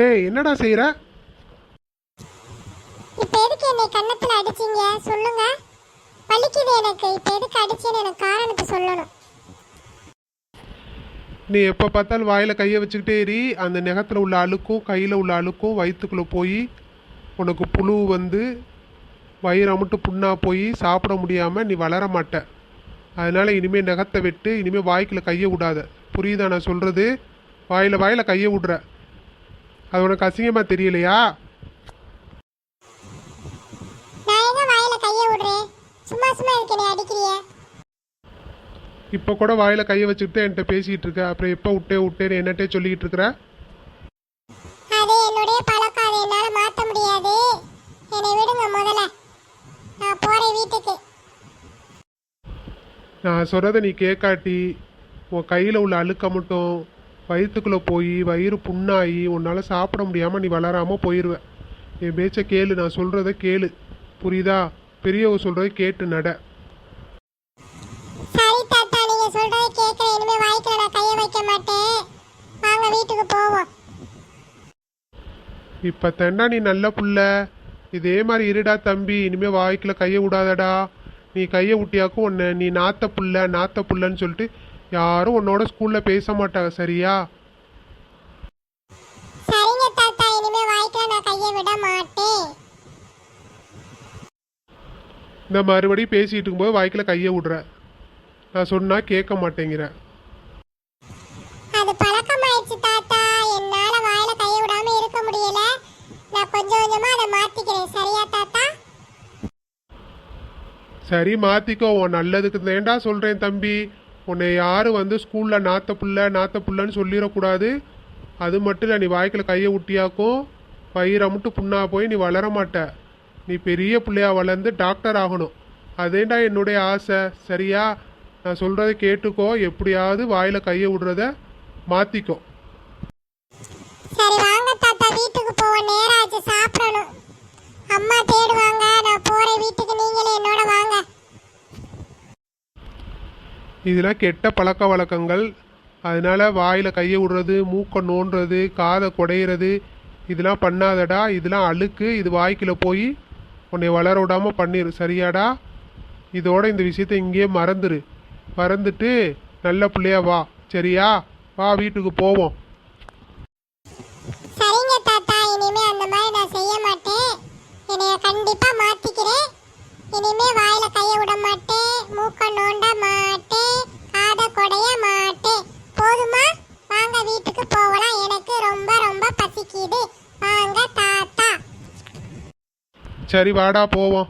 டேய் என்னடா செய்கிற இப்போ எதுக்கு என்னை கன்னத்தில் அடிச்சீங்க? சொல்லுங்க. வலிக்குது எனக்கு. இப்போ எதுக்கு அடிச்சேன்னு எனக்கு காரணத்தை சொல்லணும். நீ எப்போ பார்த்தாலும் வாயில் கையை வச்சுக்கிட்டே எரி அந்த நெகத்தில் உள்ள அழுக்கும் கையில் உள்ள அழுக்கும் வயிற்றுக்குள்ளே போய் உனக்கு புழு வந்து வயிறு அமுட்டு புண்ணாக போய் சாப்பிட முடியாமல் நீ வளர மாட்ட. அதனால் இனிமேல் நகத்தை விட்டு இனிமேல் வாய்க்குள்ள கையை விடாத. புரியுதா நான் சொல்கிறது வாயில் வாயில் கையை விடுற. அது உனக்கு அசிங்கமாக தெரியலையா? இப்போ கூட வாயில் கையை வச்சுக்கிட்டு என்கிட்ட பேசிகிட்டு இருக்க. அப்புறம் எப்போ விட்டே விட்டேன்னு என்னட்டே சொல்லிக்கிட்டு இருக்கிற? அது என்னுடைய பழக்கம். அதை என்னால் மாற்ற முடியாது. என்னை விடுங்க முதல்ல. நான் போகிறேன் வீட்டுக்கு. நான் சொல்கிறத நீ கேட்காட்டி உன் கையில் உள்ள அழுக்க மட்டும் வயிற்றுக்குள்ளே போய் வயிறு புண்ணாகி உன்னால் சாப்பிட முடியாமல் நீ வளராமல் போயிடுவ என் பேச்சை கேளு நான் சொல்கிறத கேளு. புரியுதா? பெரியவங்க சொல்கிறத கேட்டு நட. சரி தாத்தா நீங்க சொல்றதை கேட்கறேன் இனிமே வாய்க்குள்ள நான் கையை வைக்க மாட்டேன். வாங்க வீட்டுக்கு போவோம். இப்போ தண்டா நீ நல்ல புள்ள. இதே மாதிரி இருடா தம்பி. இனிமேல் வாய்க்குள்ள கையை விடாதடா. நீ கையை விட்டியாக்கும் உன்னை. நீ நாத்த புள்ள நாத்த புள்ளன்னு சொல்லிட்டு யாரும் உன்னோட ஸ்கூலில் பேச மாட்டாங்க சரியா? சரிங்க தாத்தா இனிமே வாய்க்குள்ள நான் கையை விட மாட்டேன். இந்த மறுபடியும் பேசிகிட்டு இருக்கும்போது வாய்க்குள்ள கையை விடுற. நான் சொன்னால் கேட்க மாட்டேங்கிற. அது பழக்கமாயிடுச்சு தாத்தா. என்னால வாயில கையை விடாம இருக்க முடியல. நான் கொஞ்சம் கொஞ்சமா அதை மாத்திக்கிறேன். சரியா தாத்தா? சரி மாற்றிக்கோ உன் நல்லதுக்கு தேண்டா சொல்கிறேன் தம்பி. உன்னை யாரும் வந்து ஸ்கூலில் நாத்த புள்ள நாத்த புள்ளன்னு சொல்லிடக்கூடாது. அது மட்டும் இல்லை நீ வாய்க்கில் கையை விட்டியாக்கும் பயிரை மட்டும் புண்ணா போய் நீ வளர மாட்ட. நீ பெரிய பிள்ளையா வளர்ந்து டாக்டர் ஆகணும். அதேண்டா என்னுடைய ஆசை. சரியா? நான் சொல்கிறத கேட்டுக்கோ. எப்படியாவது வாயில் கையை விடுறத மாற்றிக்கோ சரி வாங்க தாத்தா வீட்டுக்கு போவோம் நேரம் ஆச்சு சாப்பிடணும் அம்மா தேடுவாங்க நான் போறேன் வீட்டுக்கு நீங்களே என்னோட வாங்க இதெல்லாம் கெட்ட பழக்க வழக்கங்கள் அதனால வாயில் கையை விடுறது மூக்கை நோண்டுறது காதை குடையிறது இதெல்லாம் பண்ணாதடா இதெல்லாம் அழுக்கு இது வாய்க்கில் போய் உன்னை வளர விடாமல் பண்ணிடு சரியாடா? இதோட இந்த விஷயத்தை இங்கேயே மறந்துடு மறந்துட்டு நல்ல பிள்ளையா வா சரியா? வா வீட்டுக்கு போவோம். சரிங்க தாத்தா இனிமே அந்த மாதிரி நான் செய்ய மாட்டேன். என்னைய கண்டிப்பா மாத்திக்கிறேன். இனிமே வாயில கைய விட மாட்டேன். மூக்க நோண்ட மா காதை கொடைய மாட்டேன் போதுமா வாங்க வீட்டுக்கு போகலாம் எனக்கு ரொம்ப ரொம்ப பசிக்குது வாங்க தாத்தா சரி வாடா போவோம்.